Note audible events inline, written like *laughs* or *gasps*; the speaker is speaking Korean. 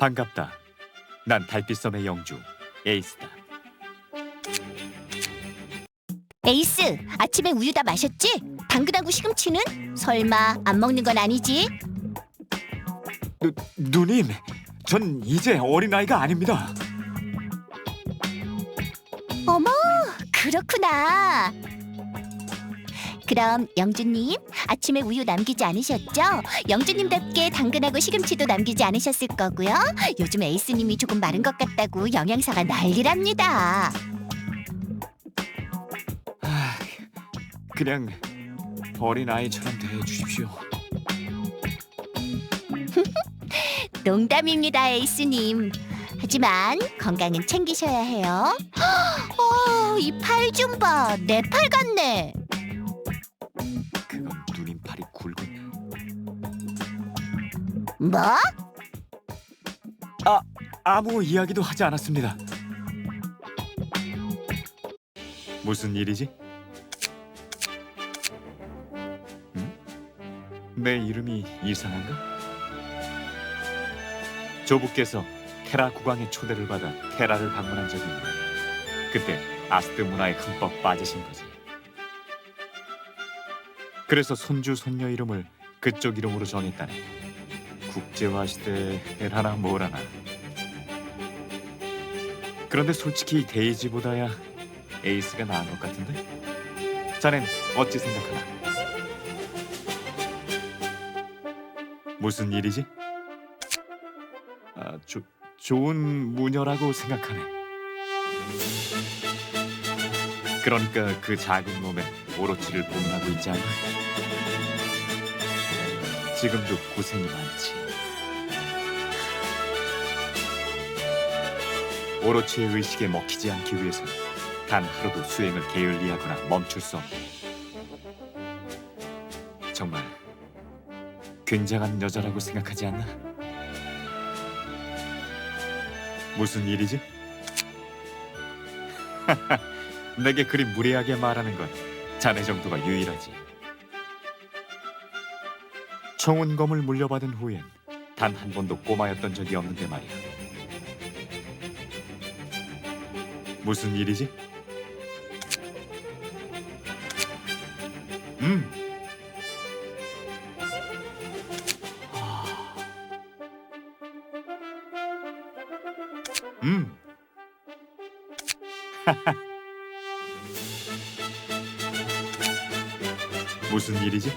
반갑다. 난 달빛섬의 영주 에이스다. 에이스, 아침에 우유 다 마셨지? 당근하고 시금치는? 설마 안 먹는 건 아니지? 누, 누님, 전 이제 어린아이가 아닙니다. 어머, 그렇구나. 그럼 영주님, 아침에 우유 남기지 않으셨죠? 영주님답게 당근하고 시금치도 남기지 않으셨을 거고요. 요즘 에이스님이 조금 마른 것 같다고 영양사가 난리랍니다. 아, 그냥 어린 아이처럼 대해 주십시오. *laughs* 농담입니다, 에이스님. 하지만 건강은 챙기셔야 해요. *gasps* 어, 이 팔 좀 봐. 내 팔 같네. 뭐? 아무 이야기도 하지 않았습니다. 무슨 일이지? 응? 내 이름이 이상한가? 조부께서 테라 국왕의 초대를 받아 테라를 방문한 적이 있네. 그때 아스트 문화에 흠뻑 빠지신 거지. 그래서 손주 손녀 이름을 그쪽 이름으로 정했다네. 국제화 시대라나 뭐라나. 그런데 솔직히 데이지보다야 에이스가 나은 것 같은데? 자넨 어찌 생각하나? 무슨 일이지? 아, 조, 좋은 무녀라고 생각하네. 그러니까 그 작은 몸에 오로치를 봉하고 있지 않나? 지금도 고생이 많지. 오로치의 의식에 먹히지 않기 위해서는 단 하루도 수행을 게을리하거나 멈출 수 없다. 정말 굉장한 여자라고 생각하지 않나? 무슨 일이지? *laughs* 내게 그리 무례하게 말하는 건 자네 정도가 유일하지. 청운검을 물려받은 후엔 단 한 번도 꼬마였던 적이 없는데 말이야. 무슨 일이지? 음. 아. 음. *laughs* 무슨 일이지?